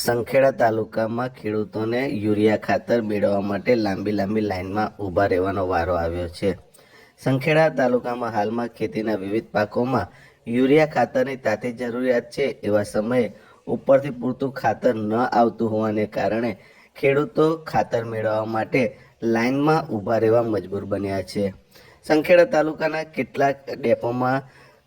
સંખેડા તાલુકામાં ખેડૂતોને યુરિયા ખાતર મેળવવા માટે લાંબી લાંબી લાઇનમાં ઊભા રહેવાનો વારો આવ્યો છે. સંખેડા તાલુકામાં હાલમાં ખેતીના વિવિધ પાકોમાં યુરિયા ખાતરની તાતી જરૂરિયાત છે એવા સમયે ઉપરથી પૂરતું ખાતર ન આવતું હોવાને કારણે ખેડૂતો ખાતર મેળવવા માટે લાઇનમાં ઊભા રહેવા મજબૂર બન્યા છે. સંખેડા તાલુકાના કેટલાક ડેપોમાં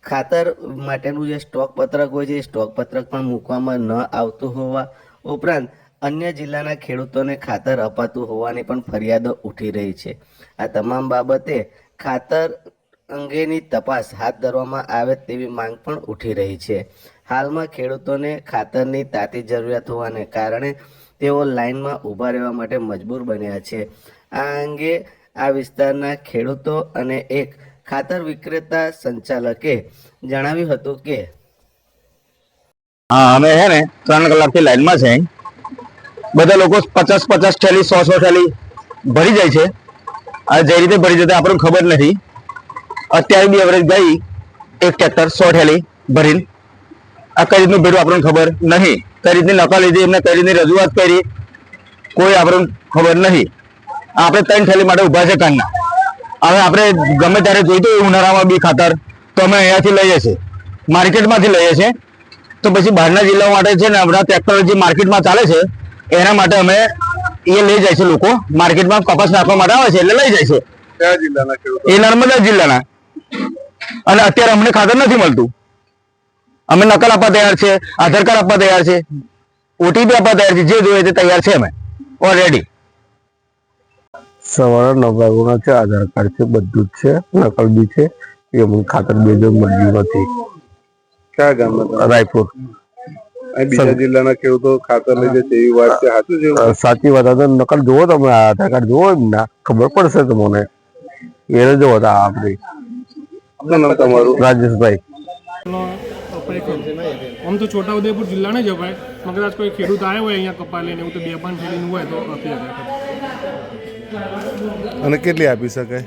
ખાતર માટેનું જે સ્ટોક પત્રક હોય છે, એ સ્ટોક પત્રક પણ મૂકવામાં ન આવતું હોવા ઉપરાંત અન્ય જિલ્લાના ખેડૂતોને ખાતર અપાતું હોવાની પણ ફરિયાદો ઉઠી રહી છે. આ તમામ બાબતે ખાતર અંગેની તપાસ હાથ ધરવામાં આવે તેવી માંગ પણ ઉઠી રહી છે. હાલમાં ખેડૂતોને ખાતરની તાતી જરૂરિયાત હોવાને કારણે તેઓ લાઇનમાં ઊભા રહેવા માટે મજબૂર બન્યા છે. આ અંગે આ વિસ્તારના ખેડૂતો અને એક ખાતર વિક્રેતા સંચાલકે જણાવ્યું હતું કે હા, અમે હે ને ત્રણ કલાકથી લાઈનમાં છે. બધા લોકો પચાસ પચાસ થેલી, સો સો થેલી ભરી જાય છે. આ જે રીતે ભરી જતા આપણને ખબર નથી. અત્યારે બી એવરેજ ગઈ એક ટ્રેક્ટર સો થેલી ભરીને આ કઈ રીતનું ભેડું આપણને ખબર નહીં કઈ રીતની નકલ લીધી, એમને કઈ રીતની રજૂઆત કરી, કોઈ આપણને ખબર નહીં આપણે ત્રણ થેલી માટે ઊભા છે કાનના હવે આપણે ગમે ત્યારે જોઈતું હોય ઉનાળામાં બી ખાતર તો અમે અહીંયાથી લઈએ છીએ. માર્કેટમાંથી લઈએ છીએ. તો પછી બહારના જિલ્લાઓ માટે છે ને હમણાં ટ્રેક્ટર જે માર્કેટમાં ચાલે છે એના માટે અમે એ લઈ જાય છે લોકો. માર્કેટમાં કપાસ નાખવા માટે આવે છે એટલે લઈ જાય છે. એ નર્મદા જિલ્લાના. અને અત્યારે અમને ખાતર નથી મળતું. અમે નકલ આપવા તૈયાર છે આધાર કાર્ડ આપવા તૈયાર છે. ઓટીપી આપવા તૈયાર છે જે જોઈએ તે તૈયાર છે અમે. ઓલરેડી સવારે નવ વાગ્યાના છે આધાર કાર્ડ છે બધું જ છે નકલ બી છે એ અમને ખાતર બે જો મળ્યું નથી. કયા ગામના રાયપુર. બીજા જિલ્લાના ખેડૂતો ખાતર લઈ જશે એવી વાત છે સાચું છે સાચી વાત આ નકલ જોવો તમે આધાર કાર્ડ જોવો એમના ખબર પડશે તમને. એને જોવો હતા આપણી તમારું? રાજેશભાઈ. આમ તો છોટાઉદેપુર જિલ્લાને જ જવાય પણ કદાચ કોઈ ખેડૂત આવ્યો હોય અહીંયા કપા લઈને એવું તો બે પાંચ ફેરીનું હોય તો આપી શકાય અને કેટલી આપી શકાય?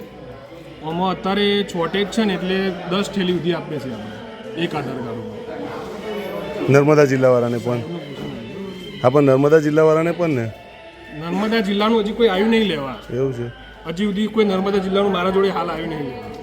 આમાં અત્યારે શોર્ટેજ છે ને એટલે દસ થેલી સુધી આપીએ છીએ આપણે. એક આધાર કાર્ડ નર્મદા જિલ્લાવાળાને પણ? હા પણ નર્મદા જિલ્લાવાળાને પણ ને? નર્મદા જિલ્લાનું હજી કોઈ આવ્યું નહીં લેવા. એવું છે? હજી સુધી કોઈ નર્મદા જિલ્લાનું મારા જોડે હાલ આવ્યું નહીં લેવા.